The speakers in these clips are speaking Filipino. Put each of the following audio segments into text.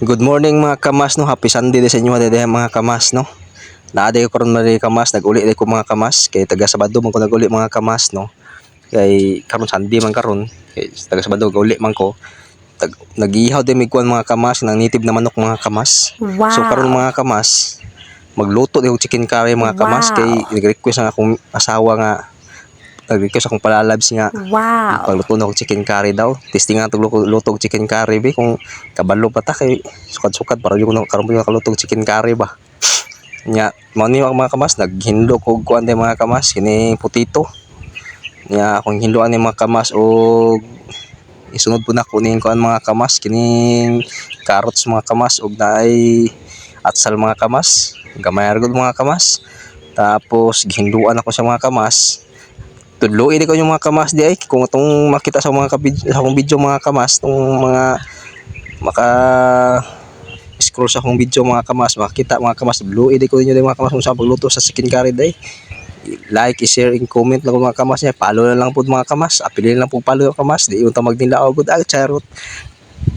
Good morning mga kamas no. Happy Sunday sa inyo dede mga kamas no. Naaday ko karon mga kamas, nag-uli ko mga kamas kay taga Sabado man ko nag-uli mga kamas no. Kay karon Sunday man karon, kay taga Sabado uli man ko. Tag, nag-ihaw din mig kuan mga kamas ng native na manok mga kamas. Wow. So karon mga kamas, magluto din og chicken curry mga kamas Wow. kay nag-request ang akong asawa nga nag-request akong palalabs nga Wow. Pagluto na chicken curry daw. Testing nga itong luto, chicken curry be kung kabalo pa ta kay sukad-sukad para yung karon pa yung nakaluto og chicken curry ba. Nya, mao ni mga kamas naghindo ko kuan day mga kamas kini putito. Nya akong hinloan ni mga kamas og isunod po na kunin ko ang mga kamas kining carrots mga kamas ug naay atsal mga kamas gamay ra gud mga kamas tapos gihinduan ako sa mga kamas tudloy di ko yung mga kamas di ay kung itong makita sa mga kabid- sa akong video mga kamas itong mga maka scroll sa akong video mga kamas makita mga kamas tudloy di ko ninyo mga kamas kung saan pagluto sa chicken curry day like, i-share, and comment lang mga kamas niya. Follow na lang po mga kamas. Apilin lang po follow yung kamas. Di yung tamag ako. Good ah, charot.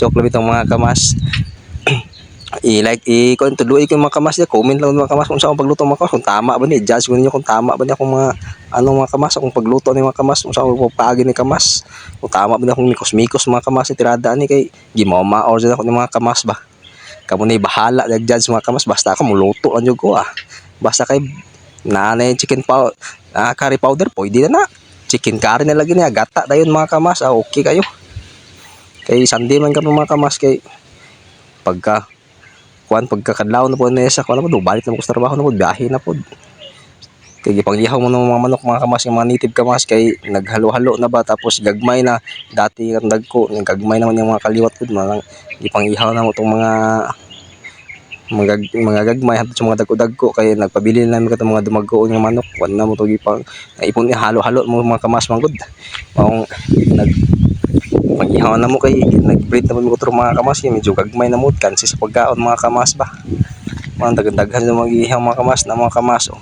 Joke lang itong mga kamas. I-like, i-comment, tuloy ko mga kamas niya. Comment lang mga kamas kung saan pagluto mga kamas. Kung tama ba niya. Judge ko ninyo kung tama ba niya kung mga anong mga kamas. Kung pagluto ni mga kamas. Kung saan pagpagi ni kamas. Kung tama ba niya kung mikos-mikos mga kamas. Yung tirada ni kay gimama or dyan ako ni mga kamas ba. Kamu na bahala nag-judge mga kamas. Basta ako muluto lang ko ah. Basta kay nanay chicken powder, ah, curry powder, pwede na na. Chicken curry na lagi niya, gata dayon mga kamas, ah, okay kayo. Kay Sunday man kami mga kamas kay pagka kuan pagkakadlaw na po na sa kuan na po balik na po sa trabaho na po biyahe na po. Kay gipanggihaw mo ng mga manok mga kamas mga native kamas kay naghalo-halo na ba tapos gagmay na. Dati ang dagko yung gagmay naman yung mga kaliwat ko mga gipanggihaw na mo tong mga mga mga gagmay hadto sa mga dagko-dagko. Kay nagpabili na namin katong mga dumagko nga manok wan na mo to gipang ipon halo-halo mo mga kamas manggod maong nag pag-ihaw na mo kay nag-breed na mo ko mga kamas kay medyo gagmay na mo kansi sa pagkaon mga kamas ba mga daghan-daghan na mag-ihaw mga kamas na mga kamas oh.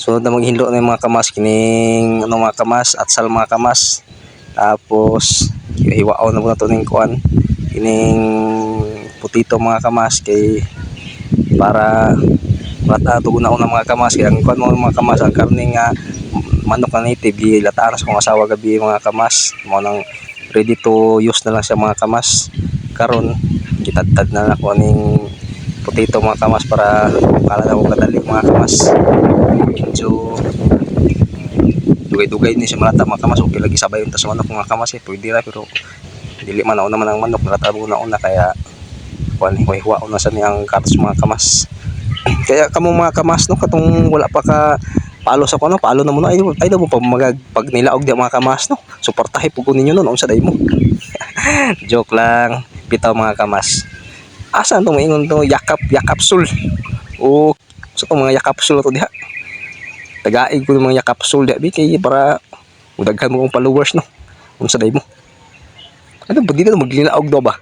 Sunod na maghilo na yung mga kamas kining ano mga kamas at sal mga kamas tapos hiwao na po na to ning kuan kining putito mga kamas kay para para tugon na mga kamas kaya ang kuan mo mga kamas ang karne nga manok na native gilataan sa kong asawa gabi mga kamas. Mo nang ready to use na lang siya mga kamas. Karon gitadtad na ako ning putito mga kamas para kala na ko kadali mga kamas. Medyo dugay-dugay ni siya malata mga kamas. Okay lagi sabay yung tas manok mga kamas eh. Pwede ra pero dili man nauna man ang manok malata mo na una kaya kuan hiwa na sa niyang katas mga kamas. Kaya kamo mga kamas no katong wala pa ka palo sa kuno palo na mo na ay ay mo pag magag pag nilaog di mga kamas no? Suportahi pug ko ninyo no? Unsa day mo. Joke lang. Bitaw mga kamas. Asa to maingon to? Yakap yakapsul. O sa to mga yakapsul to diha. Tagaig ko mga yakapsul diha. Bi kay para udaghan mo kong followers no? Unsa day mo. Ano ba dito maglinaog do ba?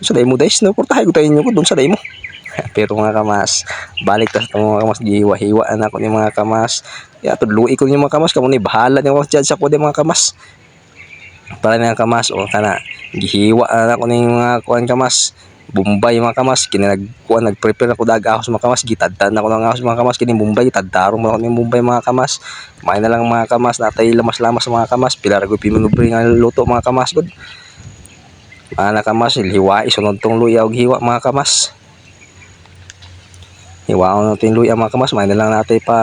Unsa day mo guys no? Portahay ko tayo inyo ko dun sa day mo pero mga kamas balik ta sa mga kamas gihiwa-hiwa na ako ni mga kamas. Ya tudluy ko ni mga kamas kamo ni bahala ni mga judge ako di mga kamas. Para ni mga kamas o kana gihiwa na ako ni mga kuan kamas. Bombay mga kamas kini nagkuan nagprepare ako dag ahos mga kamas gitadtan ako ng ahos mga kamas kini Bombay tadtarong mo ni Bombay mga kamas. May na lang mga kamas natay lamas-lamas mga kamas pila ra gyud pinunubre nga luto mga kamas gud. Ana kamas hiwa isunod tong luya og hiwa mga kamas hiwa natin luya mga kamas. May na lang natay pa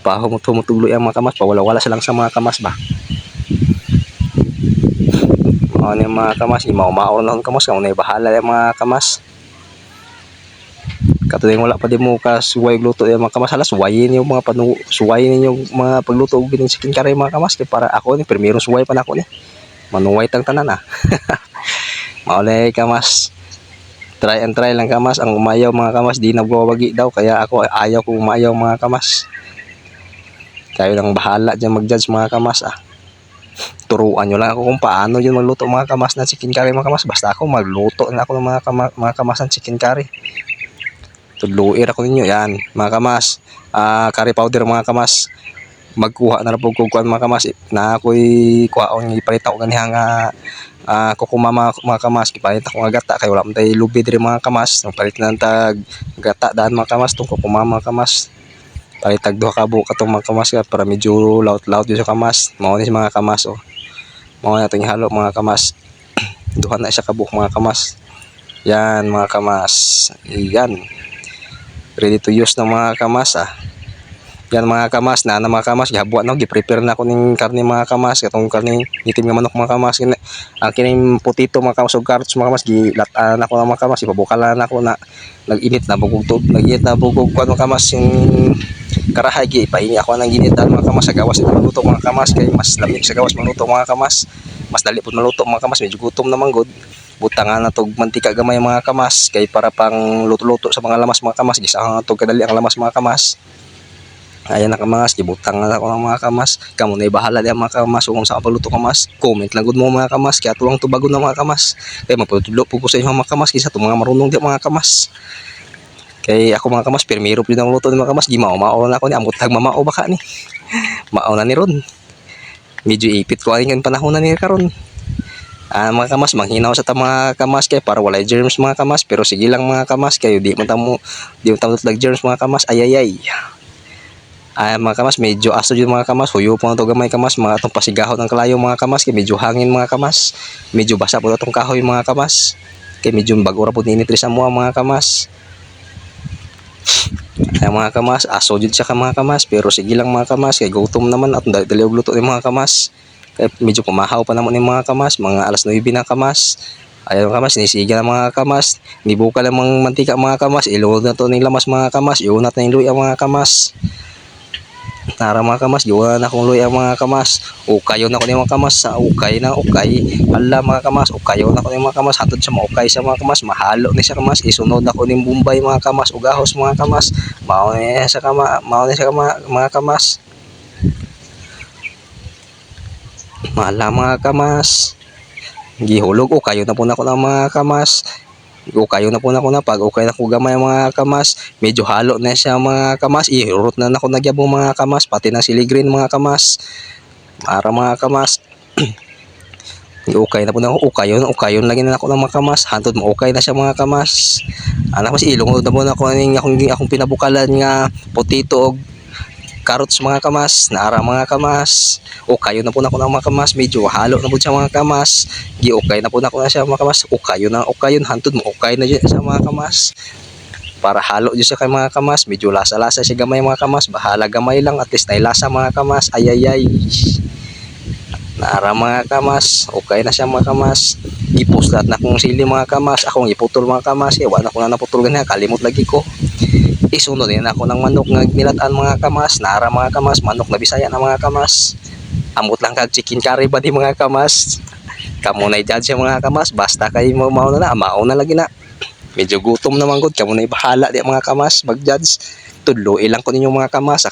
pa humutog luya mga kamas. Pawala-wala silang sa mga kamas ba? Mga ni mga kamas? Imaw maor na kamas. Kamo na bahala yung mga kamas. Katuloy wala pa din mo ka suway luto yung mga kamas. Halas suwayin yung mga panu suwayin yung mga pagluto og chicken curry mga kamas. Kay para ako ni primero suway pa na ako ni manuway tang tanan ah. Maulay kamas try and try lang kamas. Ang umayaw mga kamas di nagwawagi daw. Kaya ako ayaw ko umayaw mga kamas. Kayo nang bahala dyan mag-judge mga kamas ah. Turuan nyo lang ako kung paano yun magluto mga kamas ng chicken curry mga kamas. Basta ako magluto na ako ng mga, kama, mga kamas ng chicken curry. Tudluir ako ninyo yan mga kamas. Ah curry powder mga kamas. Magkuha na ra po mga kamas. Na ako'y kuhaon ipalita ko ganiha nga ah kukuma mga, mga kamas kipalit ako nga gata kay wala man tay lubi diri mga kamas. Nang palit na tag gata daan mga kamas tong kukuma mga kamas. Palit tag duha ka buok katong mga kamas ka para medyo laut-laut yun sa kamas. Mao ni mga kamas oh. Mao na itong halo mga kamas. Duha na siya ka buok mga kamas. Yan mga kamas. Yan. Ready to use na mga kamas ah yan mga kamas na na mga kamas gihabuan na gi-prepare na ko ning karne mga kamas katong karne itim nga manok mga kamas ang kining putito mga kamas ug carrots mga kamas gilataan ako ng mga kamas ipabukalan ako na nag-init na bugog to nag-init na bugog kuan mga kamas yung karahay gi ipahingi ako ng ginitan mga kamas sa gawas ito maluto mga kamas kay mas lamig sa gawas maluto mga kamas mas dali pud maluto mga kamas medyo gutom naman gud butangan na tog mantika gamay mga kamas kay para pang luto-luto sa mga lamas mga kamas gisahan na tog kadali ang lamas mga kamas Ayan na kamas, gibutang na ako ng mga kamas. Kamu na bahala diyan mga kamas. Kung sa paluto kamas, comment lang gud mo mga kamas. Kaya tuwang tubago na mga kamas. Kaya magpatudlo po ko sa inyo mga kamas. Kisa to mga marunong di mga kamas. Kay ako mga kamas, pirmiro po ang luto ni mga kamas. Gimao, mao na ako ni. Amot mamao baka ni. Mao na ni ron. Medyo ipit ko ang panahon na ni karon. Ah, mga kamas, manghinaw sa ta mga kamas kay para walay germs mga kamas. Pero sige lang mga kamas kayo di man tamo di man tamo germs mga kamas. Ayayay. Ay mga kamas, medyo aso yun mga kamas. Huyo po na ito gamay kamas. Mga itong pasigahot ng kalayo mga kamas. Kaya medyo hangin mga kamas. Medyo basa po itong kahoy mga kamas. Kaya medyo bagura po ninitri sa mga mga kamas. Kaya mga kamas, aso yun siya ka mga kamas. Pero sige lang mga kamas. Kaya gutom naman at dali luto ni mga kamas. Kaya medyo pumahaw pa naman ni mga kamas. Mga alas 9 na kamas. Ayan mga kamas, sinisiga ng mga kamas. Nibuka lang mga mantika mga kamas. Ilunod na to ng lamas mga kamas. Iunat na yung luya mga kamas. Nara mga kamas, diwa na akong luya mga kamas. Ukayo na ko ni mga kamas sa ukay na ukay. Ala mga kamas, ukayo na ko ni mga kamas. Hatod sa mga ukay sa mga kamas. Mahalo ni sa kamas. Isunod na ko ni Bombay mga kamas. Ugahos mga kamas. Mao ni sa kama, mao ni sa kama, mga kamas. Mala mga kamas. Gihulog ukayo na po na ko ng mga kamas. Ukayo na po na ko na pag ukay na ko gamay mga kamas. Medyo halo na siya mga kamas. Ihurot na na ko nagyabong mga kamas. Pati na sili green mga kamas. Para mga kamas. ukay na po na ako. Ukayon. Ukayon lagi na ako ng mga kamas. Hantod mo ukay na siya mga kamas. Anak mas ilong na po na ako ng akong, akong pinabukalan nga potito og carrots mga kamas, naara mga kamas. Ukayo na po na ko ng mga kamas, medyo halo na po siya mga kamas. Gi-ukay na po na ko na siya mga kamas. Ukayo na, ukayon, hantod mo, ukay na dyan sa mga kamas. Para halo dyan siya kay mga kamas, medyo lasa-lasa siya gamay mga kamas. Bahala gamay lang, at least nailasa mga kamas. Ayayay. Naara mga kamas, okay na siya mga kamas. Ipuslat na kong sili mga kamas. Akong iputol mga kamas. Iwan ako na naputol ganyan, kalimot lagi ko isunod din ako ng manok nga nilataan mga kamas, nara mga kamas, manok na bisaya na mga kamas. Amot lang kag chicken curry ba di mga kamas? Kamo na judge mga kamas, basta kay mo mao na na, na lagi na. Medyo gutom naman gud, kamo na bahala di mga kamas mag-judge. Tudlo ilang ko ninyo mga kamas.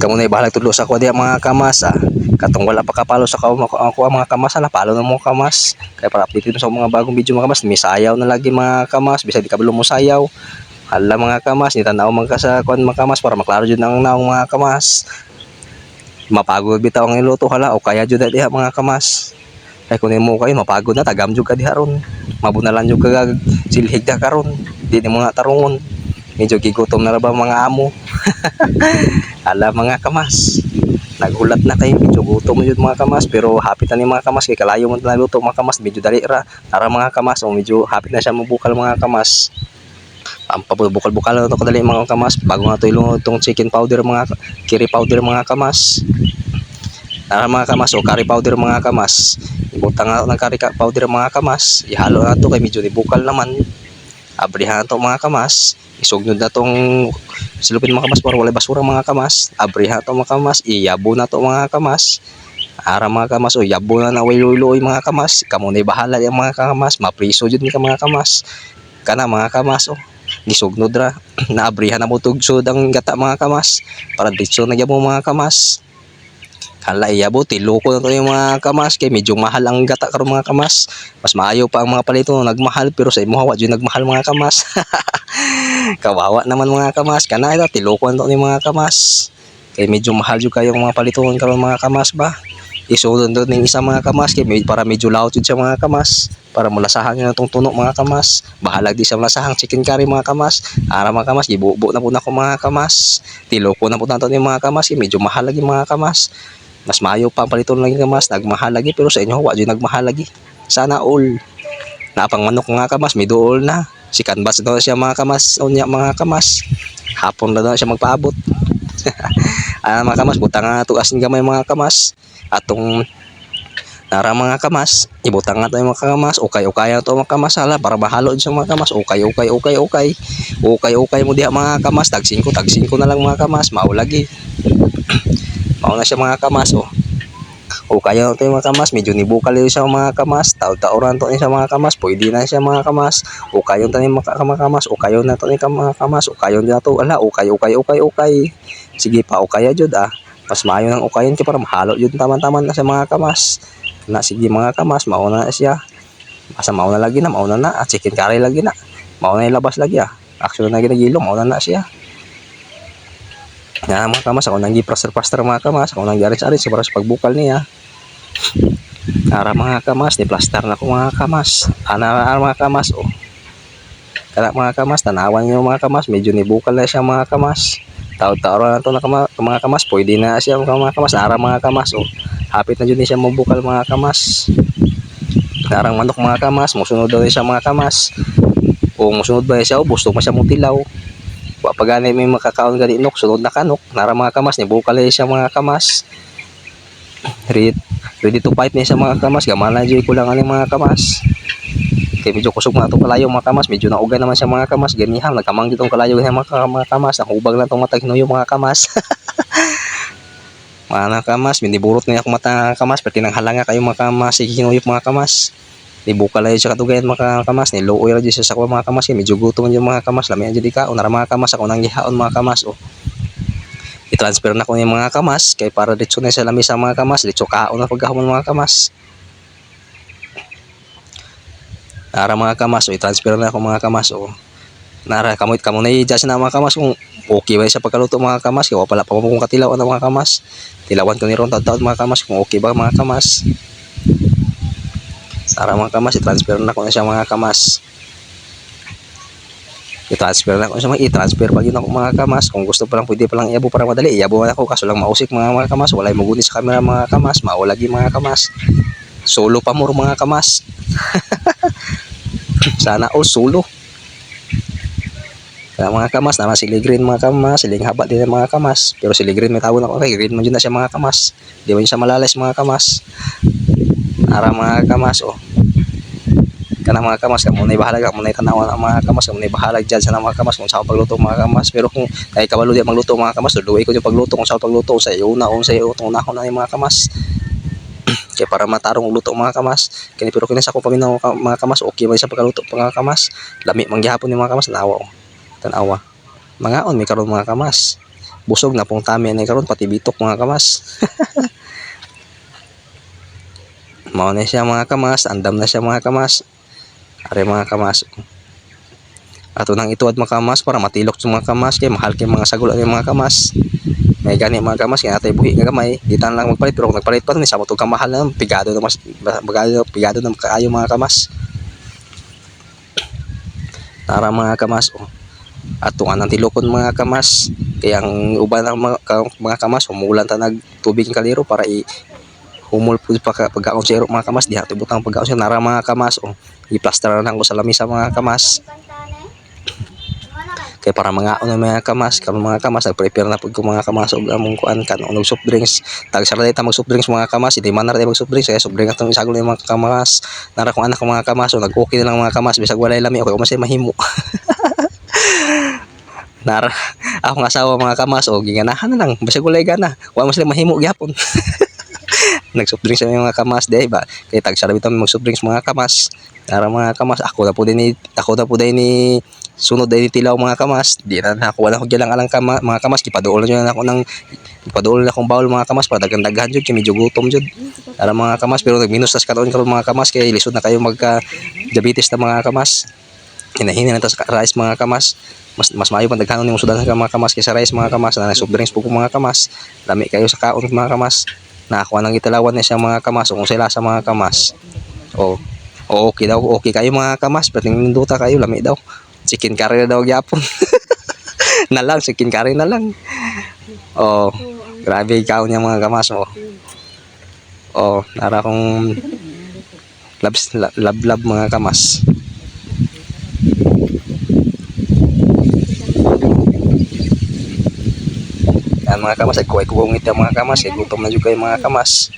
Kamo na bahala tudlo sa ko di mga kamas. Ah. Katong wala pa kapalo sa ako, ako mga kamas, ala palo na mo kamas. Kaya para update sa mga bagong video mga kamas, may sayaw na lagi mga kamas, bisa di kabalo mo sayaw. Hala mga kamas, ni tanaw man ka sa kuan mga kamas para maklaro jud ang naong mga kamas. Mapagod bitaw ang iluto hala o kaya jud diha mga kamas. Ay kun mo kayo mapagod na tagam jud ka diha ron. Mabunalan jud ka silhig da karon. Di ni mga tarungon. Medyo gigutom na ra ba mga amo. hala mga kamas. Nagulat na kayo, medyo gutom jud mga kamas pero happy na ni mga kamas kay kalayo mo na luto mga kamas medyo dali ra. Tara mga kamas, o medyo happy na siya mabukal mga kamas ang pabukal-bukal na ito kadali mga kamas bago nga ito itong chicken powder mga curry powder mga kamas. Na mga kamas o curry powder mga kamas. Ibutang nga ng curry powder mga kamas. Ihalo na ito kay medyo nibukal naman. Abrihan ito mga kamas. Isugnod na itong silupin mga kamas para wala basura mga kamas. Abrihan ito mga kamas iyabo na ito mga kamas. Ara mga kamas o yabo na na wiloy mga kamas. Kamo na bahala yung mga kamas mapriso jud ni mga kamas. Kana mga kamas o gisugnod ra naabrihan na mo tugsod ang gata mga kamas. Para ditso na mo mga kamas. Hala iyabo tiloko na to yung mga kamas. Kay medyo mahal ang gata karon mga kamas. Mas maayo pa ang mga palito nagmahal. Pero sa imo hawa jud nagmahal mga kamas. Kawawa naman mga kamas. Kana ito tiloko na to ni mga kamas. Kay medyo mahal jud kayo mga palito karon mga kamas ba isulod doon ng isang mga kamas kay para medyo loud siya mga kamas para mulasahan nyo na itong tunog mga kamas bahalag di sa mulasahang chicken curry mga kamas ara mga kamas gibubo na po na ko mga kamas tiloko na po na ito ng mga kamas kay medyo mahalagi mga kamas mas maayo pa ang paliton lang yung kamas nagmahalagi pero sa inyo wa dyan nagmahalagi sana all napang manok mga kamas may duol na si canvas daw siya mga kamas unya mga kamas hapon na daw siya magpaabot ah mga kamas butang nga tugasin gamay mga kamas atong nara mga kamas ibutang nga tayo mga kamas ukay ukay to mga kamas hala para mahalo sa mga kamas ukay ukay ukay ukay ukay ukay mo diha mga kamas tag 5 tag 5 na lang mga kamas mao lagi mao na siya mga kamas oh ukay na to mga kamas medyo nibukal yun siya mga kamas taod-taoran to sa mga kamas pwede na siya mga kamas ukayon tayo mga mga kamas ukayon na to ni mga kamas ukayon na to ala ukay ukay ukay ukay sige pa ukaya jud ah mas maayo ng ukayon kay para mahalo jud taman-taman na sa mga kamas. Na sige mga kamas mauna na siya. Basta mauna lagi na mauna na. At chicken curry lagi na. Mauna ilabas lagi ah. Action na ginagilo mauna na siya. Nga mga kamas ako nang gipraster-praster mga kamas. Ako nang giaris-aris para sa pagbukal niya. Ara mga kamas, ni plaster na ko mga kamas. Ana ara mga kamas oh. Kana mga kamas, tanawan niyo mga kamas, medyo nibukal na siya mga kamas. Taod-taod na to na kama, mga kamas, pwede na siya mga kamas, ara mga kamas oh. Hapit na ni siya mabukal mga kamas. Narang manok mga kamas, musunod daw siya mga kamas. O musunod ba siya, o gusto mo siya mutilaw. Wa pa gani may makakaon gani inok, sunod na kanok. Nara mga kamas, nibukal na siya mga kamas. Ready, ready to fight niya sa mga kamas, gamana dyan ko lang ang mga kamas. Kaya medyo kusog na itong kalayo mga kamas, medyo nauga naman siya mga kamas, ganihang, nagkamang ditong kalayo ng mga, mga kamas, nakubag na itong matag hinuyo mga kamas. mga kamas, miniburot na akong mata kamas, pati nang halanga kayo mga kamas, ikinuyop mga kamas. Nibukal na yun siya katugayan mga kamas, niluoy dyan siya sa kwa mga kamas, medyo gutom dyan mga kamas, lamihan dyan di ka, o nara mga kamas, ako nang gihaon mga kamas, o. I-transfer na ko yung mga kamas, kay para ditso na sa lamisa mga kamas, ditso kaon na pagkahumon mga kamas. Nara mga kamas, o i-transfer na ako mga kamas. Nara, kamoy kamo na i-judge na mga kamas kung okay ba sa pagkaluto mga kamas, kaya wala pa ko kung katilawan na mga kamas. Tilawan ko ni ron taon mga kamas kung okay ba mga kamas. Nara mga kamas, i-transfer na ko na siya mga kamas. I-transfer na ko siya mga i-transfer pa yun ako mga kamas. Kung gusto pa lang, pwede pa lang iabo para madali. Iabo na ako, kaso lang mausik mga mga kamas. Walay maguni sa camera mga kamas, maulagi mga kamas. Solo pa mo mga kamas. Sana all solo. Kaya mga kamas, naman si Green mga kamas, siling haba din ang mga kamas. Pero si Green may tawon ako kay Green man yun na siya mga kamas. Di man siya malalas mga kamas. Ara mga kamas, oh. Kana mga kamas, kamo na bahala ka, mo na tanawan ang mga kamas, kamo na bahala dyan sa mga kamas kung saan pagluto mga kamas. Pero kung kay kabalo di magluto mga kamas, luluwi ko yung pagluto kung saan pagluto sa iyo na, kung sa iyo, kung unahon na yung mga kamas. Kaya para matarong luto mga kamas. Kaya pero kinasa ko paminaw mga kamas, okay ba sa pagkaluto mga kamas. Lami manggihapon yung mga kamas, tanawa ko. Tanawa. Mga on, may karon mga kamas. Busog na pong tami na karon pati bitok mga kamas. Mao na siya mga kamas, andam na siya mga kamas. Are mga kamas. Ato nang ituad mga kamas para matilok sa mga kamas kay mahal kay mga sagol ang mga kamas. May gani mga kamas kaya natay buhi nga gamay. Di tan lang magpalit pero kung nagpalit pa ni sa mo kamahal na pigado na mas bagado pigado na kaayo mga kamas. Tara mga kamas oh. Ato nga nang tilokon mga kamas. Kaya ang uban ng mga, mga kamas humulan ta nag tubig kaliro para i humul po pagka pagkaon sa mga kamas diha tibutang pagkaon sa nara mga kamas oh i-plaster na lang ko sa lamisa mga kamas kay para mga ano mga kamas karon mga kamas nag-prepare na pud ko mga kamas og among kuan kan og soft drinks. Tag sa ta mag soft drinks mga kamas hindi man na mag soft drinks kaya soft drink atong isagol yung mga kamas. Nara kong anak ko mga kamas o nag-okay na lang mga kamas bisag walay lami okay umasay mahimo. Nara, ako nga asawa mga kamas o ginganahan na lang bisag walay gana wa mo sila mahimo gyapon. Nag-soft drinks sa mga kamas di ba? Kay tag sarabit mag soft drinks mga kamas. Nara mga kamas ako na po din ni ako na po din ni sunod ni tilaw mga kamas di na na ako wala ko lang alang kama, mga kamas gipaduol na ako ng gipaduol na akong bawol mga kamas para dagang daghan jud kay medyo gutom jud Nara mga kamas pero nagminus tas karon karon mga kamas kay lisod na kayo magka diabetes na mga kamas hinahina na tas ka- rice mga kamas mas mas maayo pang daghanon nimo sudan sa mga kamas kaysa rice mga kamas na soft drinks po mga kamas lami kayo sa kaon mga kamas nakakuha ng italawan na siya mga kamas kung sila sa mga kamas o o okay daw okay kayo mga kamas pero ninduta kayo lami daw chicken curry na daw gyapon. Na lang chicken curry na lang. Oh grabe ikaw niya mga kamas oh. Oh nara kong labs lab lab, lab mga kamas Yan mga kamas, ay kuhay kuwangit yung mga kamas, ay gutom na juga yung mga kamas.